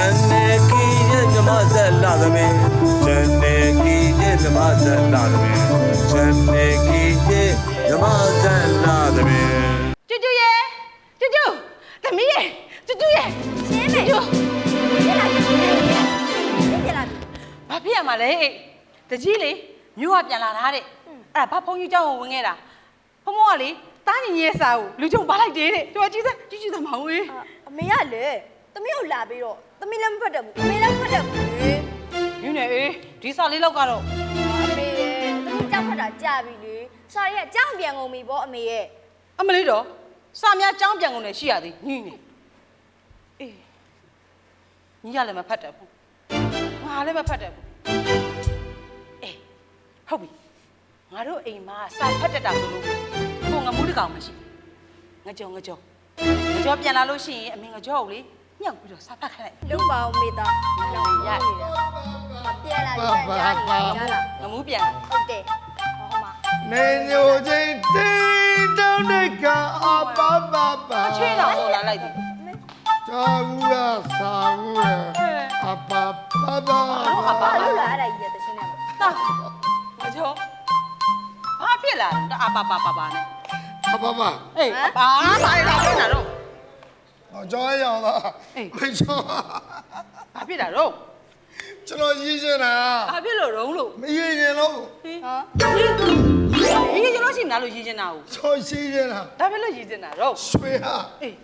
နေကီရဲ့မြမဆက်လာသမီးဇန်နေကီရဲ့မြမဆက်လာသမီးဇန်နေကီရဲ့မြမဆက်လာသမီး ကျွတ်ကျွတ်ရဲ့ကျွတ်ကျွတ်သမီးရဲ့ကျွတ်ကျွတ်ရဲ့ ရှင်းမယ် ကျွတ် ပြလာပြီပြလာပြီ ဘာဖြစ်ရမှာလဲတကြီးလေမြို့ကပြန်လာတာတဲ့အဲ့ဒါဘာဖုန်းကြီးเจ้าကိုဝင်ခဲ့တာဖုန်းမောကလေတားညီရဲ့စာကိုလူကြုံပါလိုက်တယ်တဲ့တော်ကြီးစကြည့်ကြည့်သမောင်ဝေး အမေကလေသမီးကိုလာပြီးတော့ သမီးလည်းမဖတ်တတ်ဘူးအမေလည်းမဖတ်တတ်ဘူးလေညနေအေးဒီစာလေးလောက်ကတော့အမေရဲ့သမီးကြောက်ဖတ်တာကြာပြီလေစာရဲ့အကြောင်းပြန်ကုန်ပြီပေါ့အမေရဲ့အမလေးတော့စာများကြောင်းပြန်ကုန်တယ်ရှိရသေးညင်းနေအေးညီရလည်းမဖတ်တတ်ဘူးငါလည်းမဖတ်တတ်ဘူးအေးဟုတ်ပြီငါတို့အိမ်မှာစာဖတ်တတ်တာဆိုလို့ကိုငမူးတကောင်မရှိငကြောငကြောငကြောပြန်လာလို့ရှိရင်အမေငကြောကိုလေ ညှောက်ပြီးတော့စာဖတ်ခိုင်းလိုက်လုံးပါအောင်မေသားရရမပြန်လာပြီကြာလာကြာလာငမူးပြန်လာဟုတ်တယ်ဟောမှာနေညိုချင်းတင်းတောင်းတဲ့ကအပပပအချွေးတော်ဟောလာလိုက်သည်သာဘူးရသာဘူးရအပပပဘာလို့လာရတဲ့တချင်းနဲ့တာငကြောဘာဖြစ်လာလဲအပါပါပါပါနဲ့အပပအေးဘာသာရတာပြန်လာတော့ ဟောကြောင်းရအောင်လားအေး မကြောင်းဘာဖြစ်လာတော့ကျွန်တော်ရည်ချင်တာဘာဖြစ်လို့ရုံးလို့မရည်ချင်လို့ဟင်ရေးရေးလို့ရှိမလားလို့ရေးချင်တာကိုချောရှိချင်တာဒါပဲလို့ရေးချင်တာတော့ရွှေဟာအေး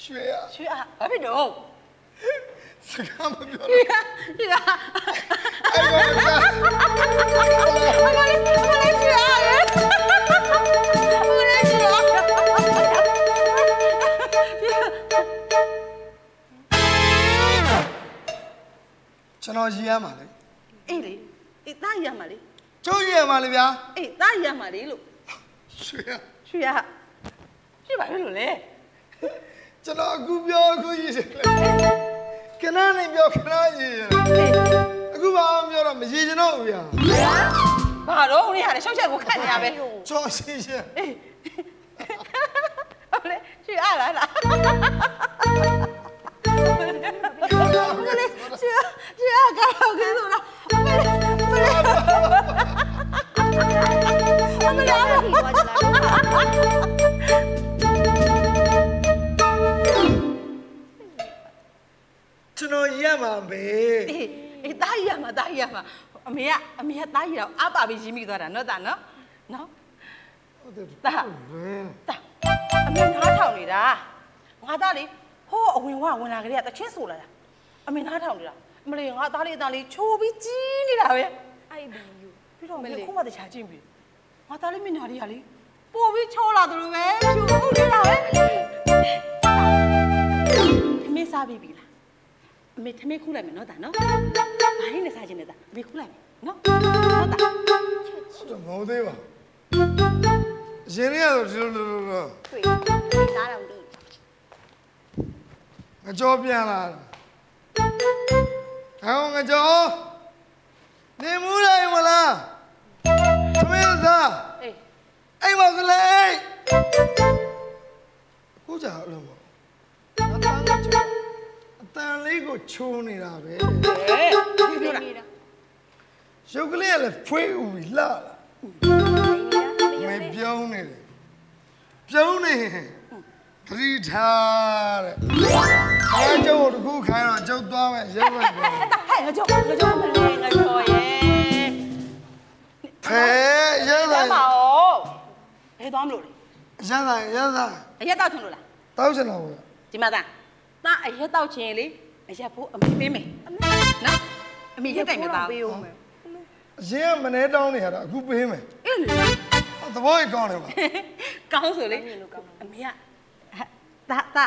ရွှေဟာရွှေအားဘာဖြစ်တော့စကားမပြောဒီလို့ကဒီကအဲ့ကောင်ကအမလေးအမလေးရွှေအားရဲ့အ ကျွန်တော်ရည်ရမှာလေအေးလေအေးသားရမှာလေကျုပ်ရည်ရမှာလေဗျာအေးသားရမှာလေလို့ရွှေဟာရွှေအားရွှေဘာဖြစ်လို့လဲကျွန်တော်အခုပြောအခုရည်ချင်လေခဏနေပြောခဏရည်ချင်အေးအခုဘာမှမပြောတော့မရည်ချင်တော့ဘူးဗျာဘာတော့ဦးနေရတယ်ရှောက်ချက်ကိုခတ်နေရပဲချောရှိချင်အေးဟုတ်လေရွှေအားလားလား မလေးရွှေအားရွှေအားကောင်းကဲဆိုလားမလေးမလေးအမလေးဒီကွာကြာလာတော့ကျွန်တော်ရည်ရမှာပဲအေးအေးတားရမှာတားရမှာအမေကအမေကတားရတော့အပါပြီးရင်းမိသွားတာနော်တာနော်နော်ဟုတ်တယ်တာဘယ်တာအမေနားထောင်နေတာငါသားလေဟိုးအဝင်ဝဝင်လာကြတဲ့တချင်းဆိုလာတာ အမေနားထောင်နေတာအမလေးငါသားလေးအသားလေးချိုးပြီးကြီးနေတာပဲအဲ့ဘီယူပြီးတော့မလေးခုမှတခြားချင်းပြီငါသားလေးမျက်နှာလေးကလေပို့ပြီးချိုးလာတယ်လို့ပဲချိုးဟုတ်နေတာပဲအမေစားပြီးပြီလားအမေထမင်းခူးလိုက်မယ်နော်တာနော်ဘာရင်းနဲ့စားခြင်းနဲ့တာအမေခူးလိုက်မယ်နော်နော်တာဟုတ်တယ်မဟုတ်သေးပါရင်ရတော့ဒီလိုလိုလိုလိုတွေ့ဒီသားတော်ဒီငကြောပြန်လာ ဟောငကြောနေမူးလိုက်မလားသမီးသားအေးအိမ်မှာကလေးကိုကြာအဲ့လိုမဟုတ်ငါတန်းကကြာအတန်လေးကိုချိုးနေတာပဲဟဲ့ဒီပြောတာနေတာရုပ်ကလေးကလည်းဖွေးဦးပြီးလှလာနေတာမပြုံးနေတယ်ပြုံးနေ ခရီးထားတဲ့အားကျုပ်တို့တခုခိုင်းတော့ကျုပ်သွားမယ်ရုပ်လိုက်တယ်အဲ့ဒါဟဲ့ငါကြောငါကြောမလေးငါကြောရဲ့ဖဲရရတာပါဦးဘယ်သွားမလို့လဲရတာရတာအရက်တောက်ချင်လို့လားတောက်ချင်တော့ဘူးဒီမှာသားသားအရက်တောက်ချင်လေအရက်ဖို့အမေပေးမယ်နော်အမေရက်တိုင်မယ်သားပေးဦးမယ်အရင်ကမနေတောင်းနေရတာအခုပေးမယ်အေးလေ သဘောကြီးကောင်းတယ်ပါကောင်းဆိုလေအမေက ဒါဒါ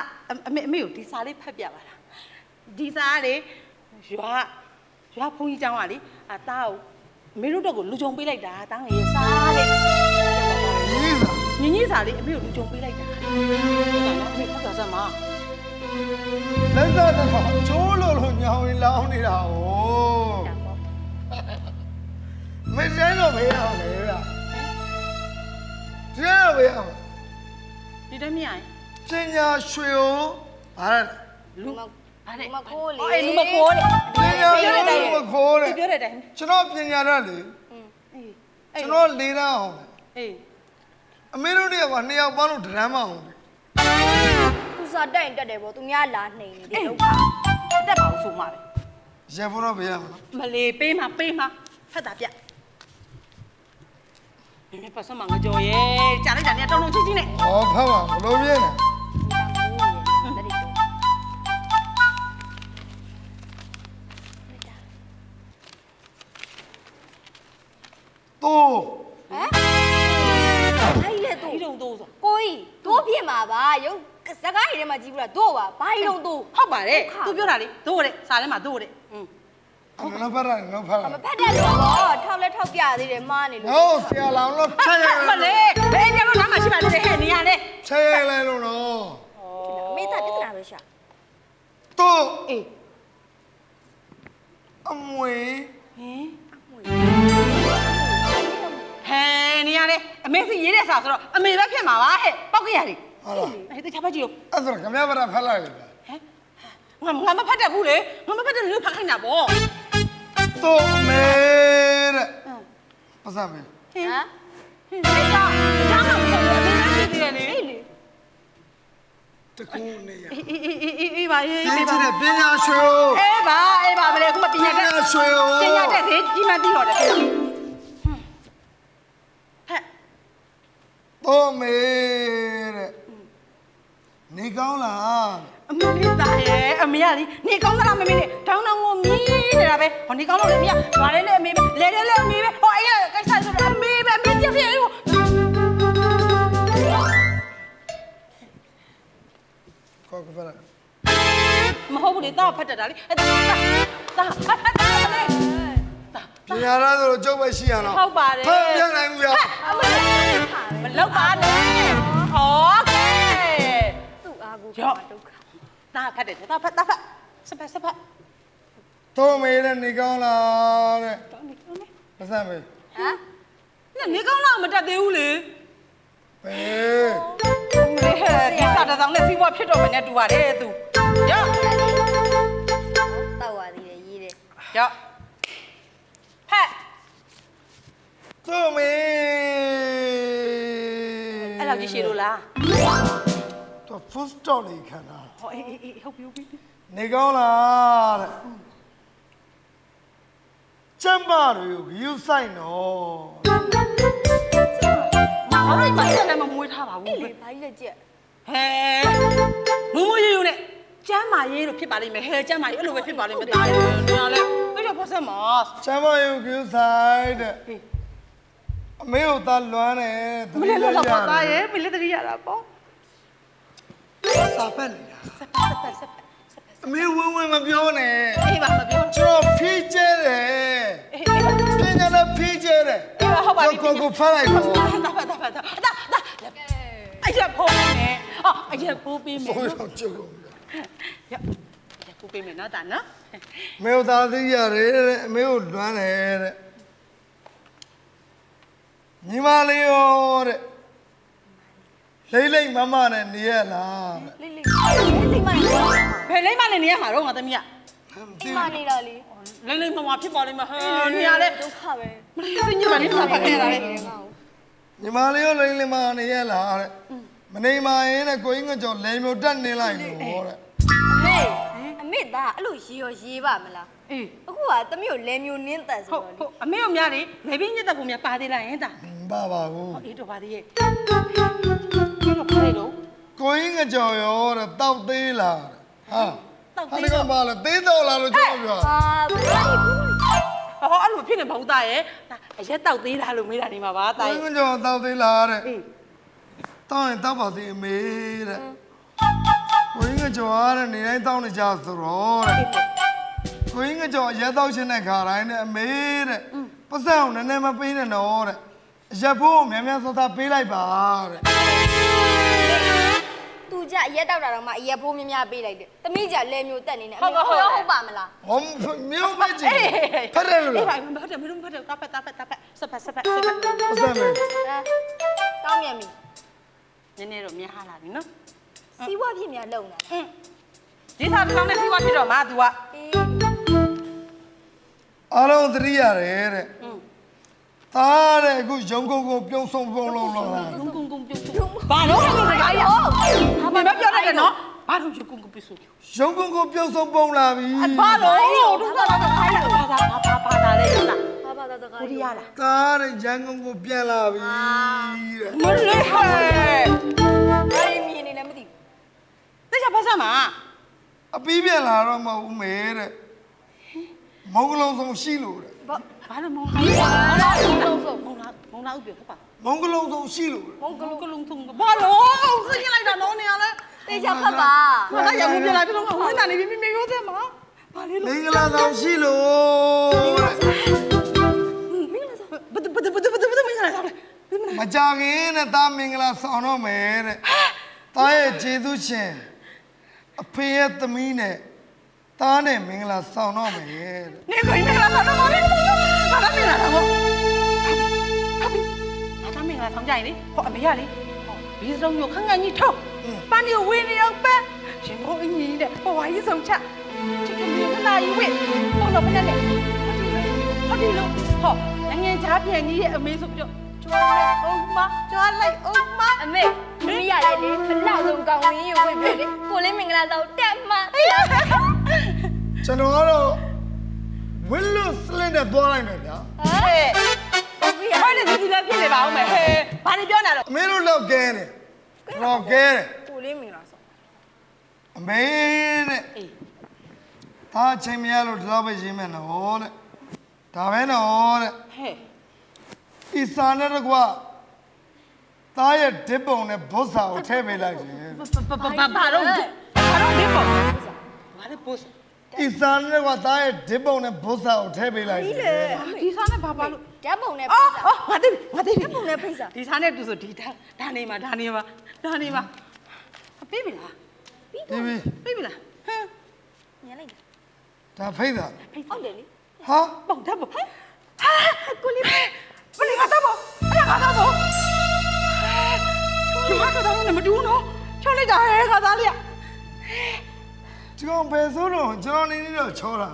အမေအမေကိုဒီစာလေးဖတ်ပြပါလားဒီစာကလေရွာရွာဖုန်းကြီးကျောင်းကလေအသားကိုအမေတို့တော့ကိုလူကြုံပေးလိုက်တာတာငယ်စာလေကြီးစားညင်ကြီးစာလေးအမေကိုလူကြုံပေးလိုက်တာဟုတ်ကဲ့နော်အမေဖတ်တာစမ်းမလက်စားတော့ကျိုးလို့လို့ညောင်းရင်လောင်းနေတာ哦မင်းလည်းတော့မရအောင်လေဗျဒီတော့မရအောင်ဒီတိုင်းမရရင် ပညာရွှေကိုဗါရလူဗါတဲ့မခိုးလေအေးလူမခိုးလေပညာရေးလို့မခေါ်တဲ့ပြောတဲ့အတိုင်းကျွန်တော်ပညာတတ်လေအေးကျွန်တော်လေးတန်းအောင်တယ်အေးအမေတို့တွေကနှစ်ယောက်ပေါင်းလို့ဒရမ်းမအောင်တယ်သူစားတက်ရင်တက်တယ်ဗောသူများလာနှိမ်နေတယ်ဒုက္ခတက်ပါဦးဆိုမှာပဲရဖို့တော့ဘယ်ရမလဲမလေးပေးမှာပေးမှာဖတ်တာပြမင်းမပတ်စမငကြော်ရဲကြားလိုက်တာနဲ့တောင်းတောင်းချင်းချင်းနဲ့ဟောဖတ်ပါဘလို့ပြင်းလဲ တိုးဟမ်အဲ့လေသူဒီတုံတိုးဆိုကိုကြီးတို့ဖြစ်မှာပါရုပ်စကားတွေထဲမှာကြည့်ဘူးလားတို့ပါဘာကြီးတော့တို့ဟုတ်ပါတယ်သူပြောတာလေဒို့တဲ့စားထဲမှာဒို့တဲ့อืมနော်ဖတ်ရတယ်နော်ဖတ်မရတယ်ဖက်တဲ့လို့ဗောထောက်လဲထောက်ပြသေးတယ်မားနေလို့ဟောဆရာလောင်လို့ဖတ်ရမလေးဘယ်ကြလို့နားမှာရှိပါလေဟဲ့နေရလေဆဲလဲလို့နော်မိသားပြဿနာပဲရှာတိုးအေးအမွေဟင် ဟဲနေရလေအမေစီရေးတဲ့စာဆိုတော့အမေပဲဖြစ်မှာပါဟဲ့ပောက်ကရလေဟာလားအဲ့တခြားဖတ်ကြည့်လို့အဲ့ဒါခမရဗရဖတ်လိုက်လေဟမ်ငါငါမဖတ်တတ်ဘူးလေငါမဖတ်တတ်လို့ဖတ်ခိုင်းတာပေါ့တိုးအမေတဲ့ပတ်စံမေဟင်ဟမ်ဟင်ဒါကြောင့်ဒါမှမဟုတ်ဘူးအမေပဲဖြစ်သေးတယ်လေတကူနေရအေးအေးအေးအေးအေးပါရေးပြပေးင်းပါချင်တဲ့ပညာရွှေအေးပါအေးပါမလဲခုမပညာပတတ်ညာရွှေပညာတတ်သေးကြီးမှပြီးတော့တယ် မေကလေနေကောင်းသလားမမေနဲ့ဒေါင်းတောင်းကိုမြည်နေတာပဲဟောနေကောင်းလို့လေမေကငါလည်းလည်းအမေပဲလဲလည်းလည်းအမေပဲဟောအေးကကိစ္စဆိုတော့အမေပဲအမေပြပြအေးဟိုကောကဖရမဟုတ်ဘူးလေတာဖတ်တတ်တာလေအဲတာတာဖတ်တာလေပညာရဆိုတော့ကျုပ်ပဲရှိရတော့ဟုတ်ပါတယ်ဖတ်မပြနိုင်ဘူးရအမေမလောက်ပါနဲ့ဟောကဲသူ့အားကိုဒုက္ခ တာဖတ်တယ်တာဖတ်တာဖတ်စပတ်စပတ်တိုးအမေတဲ့နေကောင်းလားတဲ့တောင်းနေကောင်းနေပတ်စံမေဟမ်နေကောင်းလားမတတ်သေးဘူးလေဘေအမေဟဲ့ဒီစားတဲ့ဆောင်နဲ့စီးပွားဖြစ်တော့မယ်နဲ့တူပါတယ်သူရော့တောက်ပါသေးတယ်ရေးတယ်ရော့ဟဲ့တိုးအမေအဲ့လောက်ကြီးရှည်လို့လား တော့ full stop လေးခံတာဟောအေးအေးအေးဟုတ်ပြီဟုတ်ပြီနေကောင်းလားတဲ့ကျမတွေကိုဂယူဆိုင်တော့ဘာလို့မဆက်လည်းမမွေးထားပါဘူးလေဘာကြီးလက်ကျက်ဟဲမူမူယူယူနဲ့ကျမ်းမာရေးလို့ဖြစ်ပါလိမ့်မယ်ဟဲကျမ်းမာရေးအဲ့လိုပဲဖြစ်ပါလိမ့်မယ်တားရနေရလဲပြတော့ဖဆက်မှာကျမတွေကိုဂယူဆိုင်တဲ့ဟေးအမေကိုသားလွမ်းတယ်သမတိလေးလေးတော့ရပါသားတရဲ့ယ်မလေးတရီရတာပေါ့ စာဖတ်နေတာဆက်ပတ်ဆက်ပတ်ဆက်ပတ်အမေဝင်းဝင်းမပြောနဲ့အေးပါမပြောကျွန်တော်ဖီးကျဲတယ်အေးအေးပါပညာနဲ့ဖီးကျဲတယ်အေးပါဟုတ်ပါပြီကိုကိုဖတ်လိုက်တော့တာဖတ်တာဖတ်တာတာတာအဲ့ရဖိုးနေအော်အဲ့ရဖိုးပေးမယ်ဆိုနော်တော့ကျုပ်ကုန်ပြီရရဖိုးပေးမယ်နော်တာနော်အမေကိုသားသိရတယ်တဲ့အမေကိုလွမ်းတယ်တဲ့ညီမလေးရောတဲ့ လိမ့်လိမ့်မမနဲ့နေရလားတဲ့လေးလေးလေးလေးမနေတော့ဘယ်လိမ့်မနဲ့နေရမှာတော့ငါသမီးကဒီမနေတော့လေလိမ့်လိမ့်မမဖြစ်ပါလိမ့်မယ်ဟဲနေရလဲဒုက္ခပဲမလေးစညပါနေစားဖတ်ခဲ့ရတာလေညီမလေးရောလိမ့်လိမ့်မနေရလားတဲ့မနေမရင်တဲ့ကိုင်းကကြော်လိမ့်မျိုးတက်နေလိုက်လို့တဲ့အမေအမေသားအဲ့လိုရေးရောရေးပါမလားအေးအခုကသမီးကိုလဲမျိုးနင်းတက်ဆိုဟုတ်တော့လေဟုတ်အမေတို့များလေလေပင်းညက်တဲ့ပုံများပါသေးလားဟင်တာမပါပါဘူးဟုတ်အေးတော့ပါသေးရဲ့ဒီလိုဖိုးလေတော့ ကိုင်းကကြော်ရောတဲ့တောက်သေးလားတဲ့ဟာတောက်သေးဟာတော့ဒီကပါလားသေးတော့လားလို့ကျွန်တော်ပြောအာဘာကြီးဘူးဟောအဲ့လိုဖြစ်နေပါဦးသားရဲ့ဒါအရက်တောက်သေးလားလို့မေးတာနေမှာပါတာကိုရဲ့င်းကကြော်တောက်သေးလားတဲ့အေးတောင်းရင်တောက်ပါသေးအမေတဲ့ကိုင်းကကြော်ရတဲ့နေတိုင်းတောင်းနေကြဆိုတော့တဲ့ကိုင်းကကြော်ရဲတောက်ချင်းတဲ့ခါတိုင်းနဲ့အမေတဲ့ပတ်စံအောင်နည်းနည်းမပေးနဲ့တော့တဲ့ရက်ဖို့များများစောစောပေးလိုက်ပါတဲ့သူ ကြအရက်တောက်တာတော့မှအရက်ဖိုးများများပေးလိုက်တယ်သမီးကြလဲမျိုးတက်နေတယ်အမေဟုတ်ရောဟုတ်ပါမလားဟောမျိုးမကြည့်ဖတ်တယ်လို့အေးပါလားမဟုတ်တယ်မလို့မဟုတ်တယ်တာဖက်တာဖက်တာဖက်စပတ်စပတ်စပတ်ပတ်စံမေအဲတောင်းမြန်ပြီနည်းနည်းတော့မြင်ဟာလာပြီနော်စီးပွားဖြစ်များလုံတာအင်းဒီစားတစ်ကောင်နဲ့စီးပွားဖြစ်တော့မှာ तू ကအေးအားလုံးသတိရတယ်တဲ့ อืมသားတဲ့အခုရုံကုန်ကိုပြုံးဆုံးပုံလုံးလုံးလာကုန်းကုန်းကုန်းပြုတ်ပြုတ်ဘာလို့လဲစကားရဟာမပြောတတ်တယ်နော်ဘာလို့ကုန်းကုန်းပြုတ်ဆိုပြုတ်ရုံကုန်ကိုပြုံးဆုံးပုံလာပြီဘာလို့တို့ကတော့ခိုင်းတာဘာသာဘာဘာသာလဲလားဘာဘာသာစကားကိုရီးယားလားသားတဲ့ရန်ကုန်ကိုပြန်လာပြီတဲ့မလေးဟဲ့ဘာရမြင်နေလဲမသိဘူးတေချာပါစမ်းမှာအပီးပြန်လာတော့မဟုတ်မဲတဲ့ မုံကလုံးဆုံးရှိလို့တဲ့ဘာဘာလို့မုံလာမုံလာလုံးစုံမုံလာမုံလာဥပြဟုတ်ပါမုံကလုံးဆုံးရှိလို့တဲ့မုံကလုံးကလုံးထုံဘာလို့စိတ်လိုက်တာနော်နေရလဲတေချာဖတ်ပါဘာသာရမှုပြလာပြတော့ဝင်းတာနေပြီမိမိပြောစမ်းမှာဘာလဲမလို့င်္ဂလာဆောင်ရှိလို့တဲ့ဘတ်ဘတ်ဘတ်ဘတ်ဘတ်မင်းလာတော့မကြခင်နဲ့သားမင်္ဂလာဆောင်တော့မယ်တဲ့သားရဲ့ကျေးဇူးရှင်အဖေရဲ့သမီးနဲ့ သားနဲ့မင်္ဂလာဆောင်တော့မယ်တဲ့နေကိုမင်္ဂလာဆောင်တော့ဘာလဲဘာလဲမင်္ဂလာဆောင်ဟာဟာမင်္ဂလာဆောင်ကြရင်လေဟောအမေရလေဟောဘီစုံမျိုးခန်းခန်းကြီးထောက်ပန်းနေဝင်းနေအောင်ပန်းရှင်ဘုံအင်းကြီးတဲ့ဟောဝါကြီးဆောင်ချက်ချစ်ကလေးကလာယူဝင့်ဟောတော့ဖက်နဲ့ဟောဒီလိုဟောငငယ်ချားပြန်ကြီးရဲ့အမေဆိုပြီးတော့ကျွားလိုက်အောင်မကျွားလိုက်အောင်မအမေမမရလေလေဘလောက်ဆုံးကောင်းဝင်းရွေ့ပြလေကိုလေးမင်္ဂလာဆောင်တက်မှ ကျွန်တော်ကတော့ဝစ်လွတ်စလင်းနဲ့သွားလိုက်မယ်ဗျာဟဲ့ဟဲ့ဘာလဲဒီဒီလည်းဖြစ်နေပါဦးမယ်ဟဲ့ဘာတွေပြောနေတော့အမေတို့လောက်ကဲတယ်တော့ကဲတယ်ကိုလေးမင်္ဂလာဆောင်အမေတဲ့အေးသားအချိန်မရလို့ဒီလောက်ပဲရင်းမယ်နော်တဲ့ဒါပဲနော်တဲ့ဟဲ့ဤစာနဲ့တကွာသားရဲ့ဒစ်ပုံနဲ့ဘုတ်စာကိုထည့်ပေးလိုက်တယ်ဘာဘာဘာတော့ဘာတော့ဒီပေါ့ဘာလဲပို့ ဤစာနဲ့တကွာသားရဲ့ဒစ်ပုံနဲ့ဘုတ်စာကိုထည့်ပေးလိုက်တယ်ဒီစားနဲ့ဘာဘာလို့ဓာတ်ပုံနဲ့အော်ဖိတ်စာအော်ငါသိပြီငါသိပြီဓာတ်ပုံနဲ့ဖိတ်စာဒီစားနဲ့တူဆိုဒီဒါဒါနေမှာဒါနေမှာဒါနေမှာပြေးပြီလားပြီးပြီပြေးပြီလားဟမ်ညလိုက်ဒါဖိတ်တာဟုတ်တယ်လေဟာပုံတတ်ပေါ့ဟာကိုလေးဘယ်ကတော့ပေါ့အဲ့ဒါကတော့ပေါ့ချွားတော့တော့မတူနော်ချောလိုက်တာဟဲ့ခါသားလေး ဒီကောင်ဘယ်ဆိုတော့ကျွန်တော်နေနေတော့ချောတာ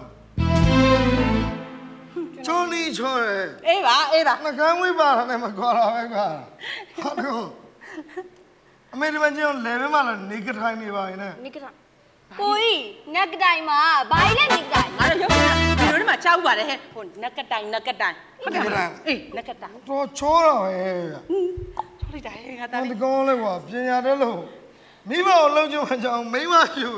ချောနေချောတယ်အေးပါအေးပါနှကမ်းဝိပါဒနဲ့မကွာတာပဲကွာဟာတော့အမေဒီမှာကျန်လေဘဲမှာလည်းနေကထိုင်နေပါရင်နဲ့နိကတာကိုကြီးနက်ကတိုင်မှာဘာလဲနိကတိုင်ငါတို့ရုပ်ကဒီလိုဒီမှာချောက်ပါတယ်ဟဲ့ဟိုနက်ကတိုင်နက်ကတိုင်အေးနက်ကတိုင်တော့ချောတာပဲချောလိုက်တာဟဲ့ခါသားအဲ့လေး ဒီကောင်လေးကွာပညာတတ်လို့မိဘကိုလုံးကျုံကြောင်မိမယူ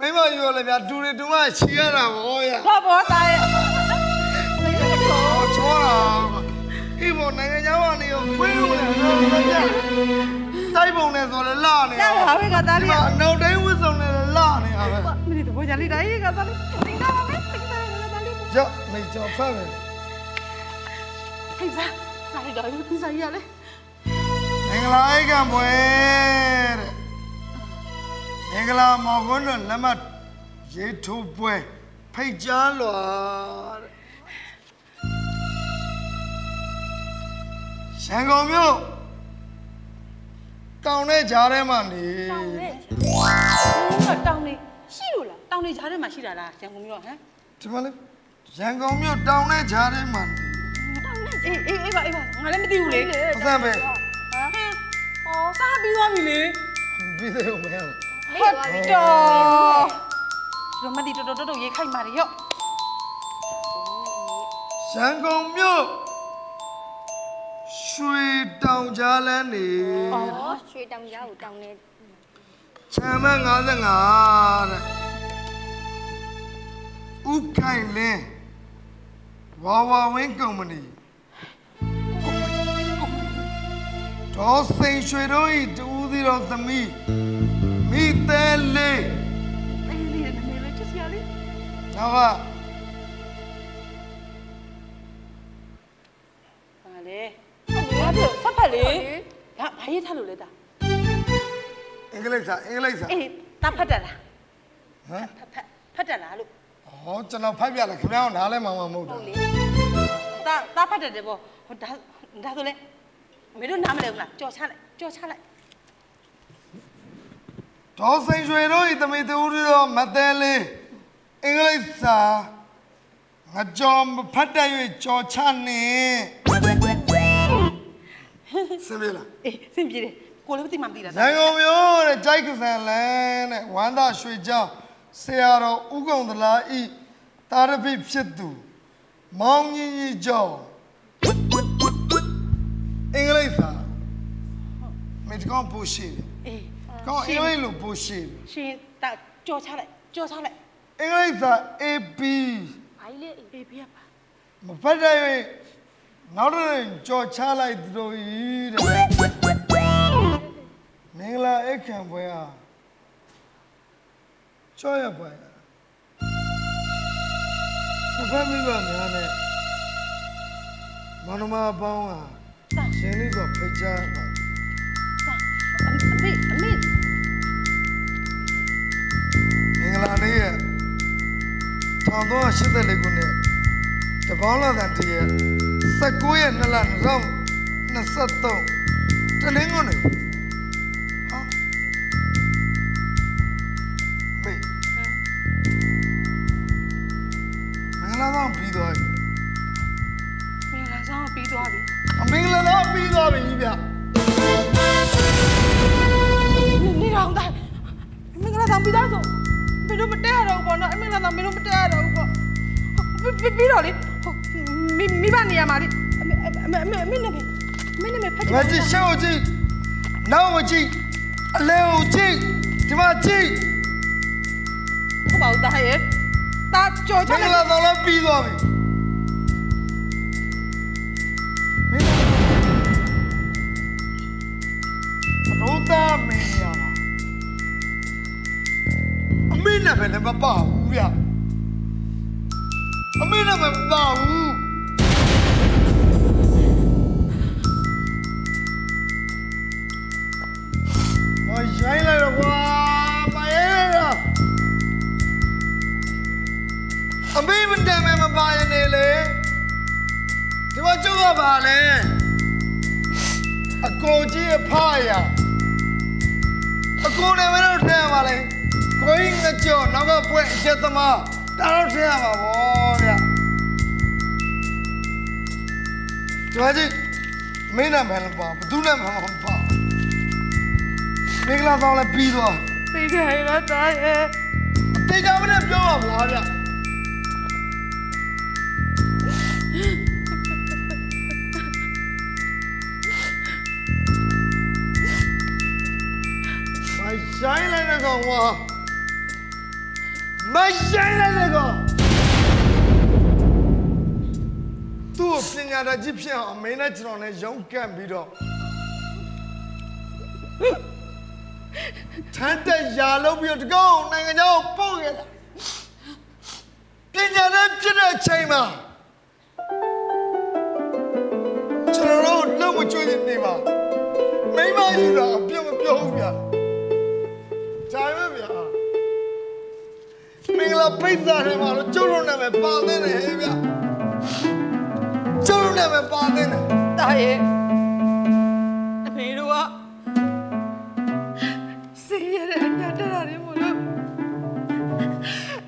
မိမယူရလည်းဗျာဒူရီတူမချီရတာဗောရဘောဘောသားရဲ့တော့ချောတာအေးဘောနိုင်ငံခြားကနေရောခွေးလို့လည်းတော့ဗျာတိုက်ပုံနဲ့ဆိုလည်းလာနေလာပါပဲခါသားဒီလေးမှာအနောက်တိုင်းဝစ်စုံနဲ့လည်းလာနေတာပဲမင်းတို့ဘောကြလေးတာဟဲ့ခါသားလေးတိတ်တာပါမယ်တိတ်တာခါသားလေးကြောက်မိကြောက်ဖတ်မယ်ဟိုက်စားလာလိုက်တော့ဒီစားရလေမင်္ဂလာအိတ်ကံပွဲတဲ့ မင်္ဂလာမော်ကွန်းတို့လက်မရေးထိုးပွဲဖိတ်ကြားလွာတဲ့ရန်ကုန်မြို့တောင်တဲ့ကြားထဲမှာနေတောင်းနဲ့တောင်းနေရှိလို့လားတောင်းနေကြားထဲမှာရှိတာလားရန်ကုန်မြို့ဟမ်ဒီမှာလေရန်ကုန်မြို့တောင်တဲ့ကြားထဲမှာနေတောင်းနဲ့အေးအေးအေးပါအေးပါငါလည်းမသိဘူးလေပတ်စံပဲဟမ်ဟောစားပြီးသွားပြီလေပြီးသေးဦးမယ် ဟုတ်တော့ဒီမတီတော်တော်တော်ရေးခိုက်ပါလေရော့ရန်ကုန်မြို့ရွှေတောင်ကြားလန်းနေဩရွှေတောင်ကြားကိုတောင်းနေချမ်းမ55တဲ့ဥခိုင်လင်းဝါဝဝင်းကုမ္ပဏီဒေါ်စိန်ရွှေတို့ဤတူးသီတော်သမီးမိ သေးလေးအေးလေးနည်းလေးချစ်စရာလေးနောက်ကဟာလေဘာဖြစ်ဆက်ဖက်လေဘာဘာရေးထားလို့လဲတာအင်္ဂလိပ်စာအင်္ဂလိပ်စာအေးတာဖတ်တယ်လားဟမ်ဖတ်ဖတ်ဖတ်တယ်လားလို့ဟောကျွန်တော်ဖတ်ပြလိုက်ခင်ဗျားတို့နားလဲမှာမဟုတ်ဘူးတာတာဖတ်တယ်ပေါ့ဟိုဒါဒါဆိုလေမင်းတို့နားမလဲဘူးလားကြော်ချလိုက်ကြော်ချလိုက် ဒေါ်စိန်ရွှေတို့ဤတမိတူရီတော်မတဲလေးအင်္ဂလိပ်စာငါကြော်မဖတ်တတ်၍ကြော်ချနေစမေးလားအေးစင်ပြေတယ်ကိုလည်းမသိမှမသိတာရန်ကုန်မြို့တဲ့ကြိုက်ကစံလန်းတဲ့ဝမ်းသာရွှေချောင်းဆရာတော်ဥက္ကုံသလားဤတာရပိဖြစ်သူမောင်ကြီးကြီးကျော်အင်္ဂလိပ်စာမေတ္ကောင်ပို့ရှိတယ်အေး ကောင်းအင်္ဂလိပ်လိုပို့ရှိတယ်ရှင်တာကြော်ချလိုက်ကြော်ချလိုက်အင်္ဂလိပ်စာ AP ဘာကြီးလဲအေးပြပါမဖတ်တတ်၍နောက်တစ်ရင်ကြော်ချလိုက်သူတို့ဤတဲ့မင်္ဂလာအခမ်းပွဲဟာချောရပွဲဟာတစ်ဖက်မိဘများနဲ့မနမပေါင်းဟာတာရှင်လေးဆိုဖိတ်ချပါတာအမေ ဂလာနေ့ရဲ့1384ခုနှစ်တပေါင်းလာတဲ့တရက်19ရက်2လ2023တနင်္ဂနွေဟာမေမင်္ဂလာဆောင်ပြီးသွားပြီမင်္ဂလာဆောင်ပြီးသွားပြီအမင်္ဂလာဆောင်ပြီးသွားပြီဗျနေတော့တာမင်္ဂလာဆောင်ပြီးသားဆိုမင်း တို့မတက်ရတော့ဘူးပေါ့နော်အမင်္ဂလာဆောင်မင်းတို့မတက်ရတော့ဘူးပေါ့ပြီးတော့လေမိမိဘနေရာမှာလေအမေအမေအမေနေမေမင်းနေမေဖတ်ဒီမှာကြည့်ရှေ့ကိုကြည့်နောက်ကိုကြည့်အလဲကိုကြည့်ဒီမှာကြည့်ဟုတ်ပါဘူးတာရဲ့တာကြော်ချမင်္ဂလိုက်လာဆောင်လည်းပြီးသွားပြီ အမေနဲ့ပဲလည်းမပါဘူးဗျအမေနဲ့မပါဘူးမရိုင်းလိုက်တော့ကွာမရဲတော့အမေမတမ်းမပါရင်နေလေဒီမှာကျုပ်ကပါလေအကိုကြီးအဖရအကိုနဲ့မင်းတို့ထဲရပါလေ ကိုင်းငကြောနောက်ကပွဲအချက်သမားဒါတော့ထဲရပါဗောဗျဒီမှာကြည့်မင်းနဲ့မလည်းပါဘသူနဲ့မှမပါမင်္ဂလာဆောင်လည်းပြီးသွားပြီးခဲ့ရတာရဲ့တေချာမနဲ့ပြောပါလားဗျမဆိုင်လိုက်တဲ့ကောင်ကွာ မဆိုင်လိုက်တဲ့ကောင်သူ့ကိုပညာတတ်ကြီးဖြစ်အောင်အမေနဲ့ကျွန်တော်နဲ့ရုန်းကန့်ပြီးတော့ထမ်းတက်ရာလုပ်ပြီးတော့တကောင်နိုင်ငံခြားကိုပို့ခဲ့တာပညာတတ်ဖြစ်တဲ့အချိန်မှာကျွန်တော်တို့လုံးမကျွေးနေပါမိမယူတာအပြတ်မပြောဘူးဗျာ မင်္ဂလာပိတ်စာထဲမှာတော့ကျုပ်တို့နာမည်ပါသင်းတယ်ဟဲ့ဗျာကျုပ်တို့နာမည်ပါသင်းတယ်တာရဲ့အမေတို့ကစီးရတဲ့အညာတက်တာတွေမို့လို့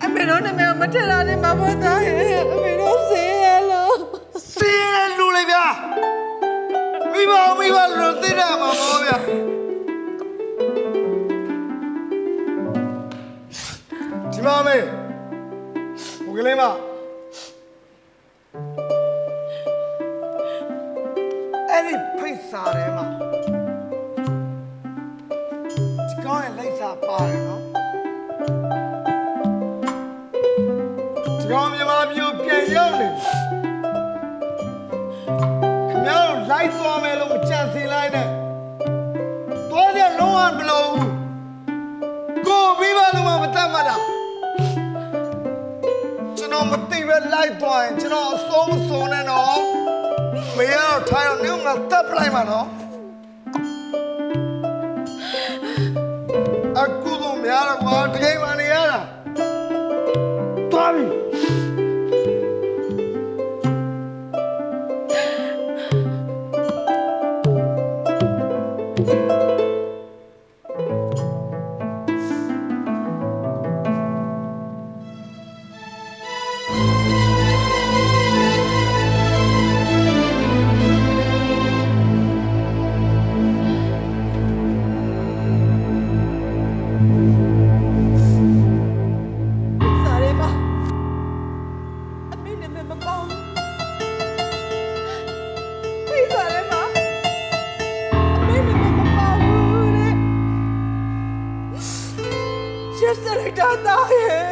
အမေတို့နာမည်မထက်တာတွေမှာပေါ့တာရဲ့ အဲ့ဒီဖိတ်စာထဲမှာဒီကောင်းရဲ့လိပ်စာပါတယ်နော်ဒီကောင်းမြန်မာပြည်ကိုပြန်ရောက်နေပြီခင်ဗျားတို့လိုက်သွားမယ်လို့မကြံစည်လိုက်နဲ့သွားကြလုံးဝမလို့ဘူးကိုပြီးပါလို့မတတ်မှတ်တာကျွန်တော်မသိပဲလိုက်သွားရင်ကျွန်တော်အစိုးမစိုးနဲ့တော့ မေရတော့ထိုင်တော့နေငါတပ်ပလိုက်မှာနော်အခုတော့များတော့ကွာတကယ်မှ လိုက်တာသားရဲ့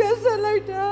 ရက်ဆက်လိုက်တာ